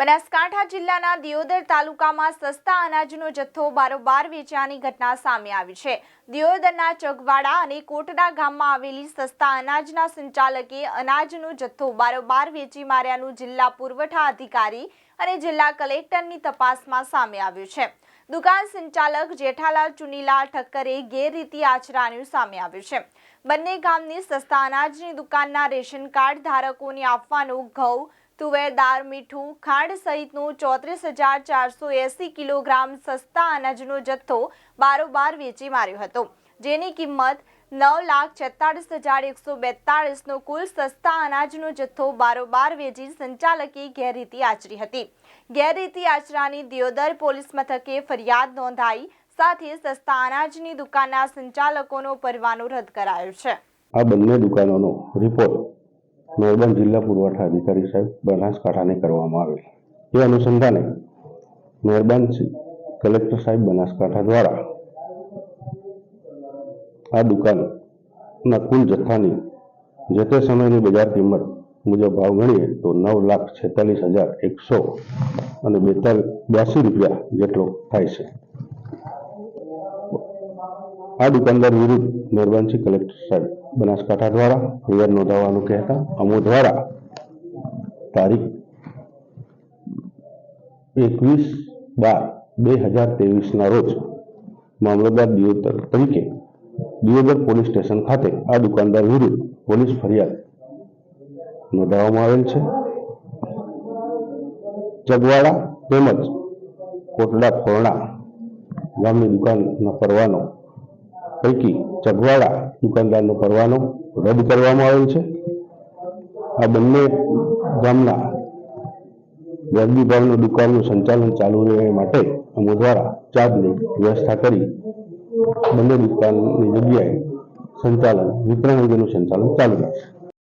બનાસકાંઠા જિલ્લાના દિયોદર તાલુકામાં સસ્તા અનાજનો જથ્થો બારોબાર વેચાની ઘટના સામે આવી છે. દિયોદરના ચગવાડા અને કોટડા ગામમાં આવેલી સસ્તા અનાજના સંચાલકે અનાજનો જથ્થો બારોબાર વેચી માર્યાનું જિલ્લા પુરવઠા અધિકારી અને જિલ્લા કલેક્ટરની તપાસમાં સામે આવ્યું છે. દુકાન સંચાલક જેઠાલાલ ચુનીલાલ ઠક્કરે ગેરરીતિ આચરાનું સામે આવ્યું છે. બંને ગામની સસ્તા અનાજની દુકાનના રેશન કાર્ડ ધારકોને આપવાનો ઘઉં તુવેર દાળ, મીઠું, ખાંડ સહિતનો ચોત્રીસ હજાર ચારસો એસી કિલોગ્રામ સસ્તા અનાજનો જથ્થો બારોબાર વેચી માર્યો હતો, જેની કિંમત નવ લાખ છેતાળીસ હજાર એકસો બેતાળીસનો કુલ સસ્તા અનાજનો જથ્થો બારોબાર વેચી સંચાલકે ગેરરીતિ આચરી હતી. ગેરરીતિ આચરાની દિયોદર પોલીસ મથકે ફરિયાદ નોંધાઈ સાથે સસ્તા અનાજની દુકાનના સંચાલકોનો પરવાનો રદ કરાયો છે. આ બંને દુકાનોનો રિપોર્ટ નર્મદા જિલ્લા પુરવઠા અધિકારી સાહેબ બનાસકાંઠાને કરવામાં આવેલ. એ અનુસંધાને મહેરબાન કલેક્ટર સાહેબ બનાસકાંઠા દ્વારા આ દુકાનના કુલ જથ્થાની જે તે સમયની બજાર કિંમત મુજબ ભાવ ગણીએ તો નવ લાખ છેતાલીસ હજાર એકસો અને બેતાલીસ, બ્યાસી રૂપિયા જેટલો થાય છે. આ દુકાનદાર વિરુદ્ધ મહેરબાનસિંહ કલેક્ટર સાહેબ બનાસકાંઠા દ્વારા ફરિયાદ નોંધાવવાનું કહેતા, અમો દ્વારા તારીખ એકવીસ બાર બે હજાર ના રોજ મામલતદાર દિયોદર તરીકે દિયોદર પોલીસ સ્ટેશન ખાતે આ દુકાનદાર વિરુદ્ધ પોલીસ ફરિયાદ નોંધાવવામાં આવેલ છે. ચગવાડા તેમજ કોટડા ફોરણા ગામની દુકાનનો પરવાનો પૈકી ચગવાડા દુકાનદારનો પરવાનો રદ કરવામાં આવેલ છે. આ બંને ગામના વ્યાજબી ભાવની દુકાનનું સંચાલન ચાલુ રહે માટે અમો દ્વારા ચાર્જની વ્યવસ્થા કરી બંને દુકાનની જગ્યાએ સંચાલન, વિતરણ અંગેનું સંચાલન ચાલુ રહેશે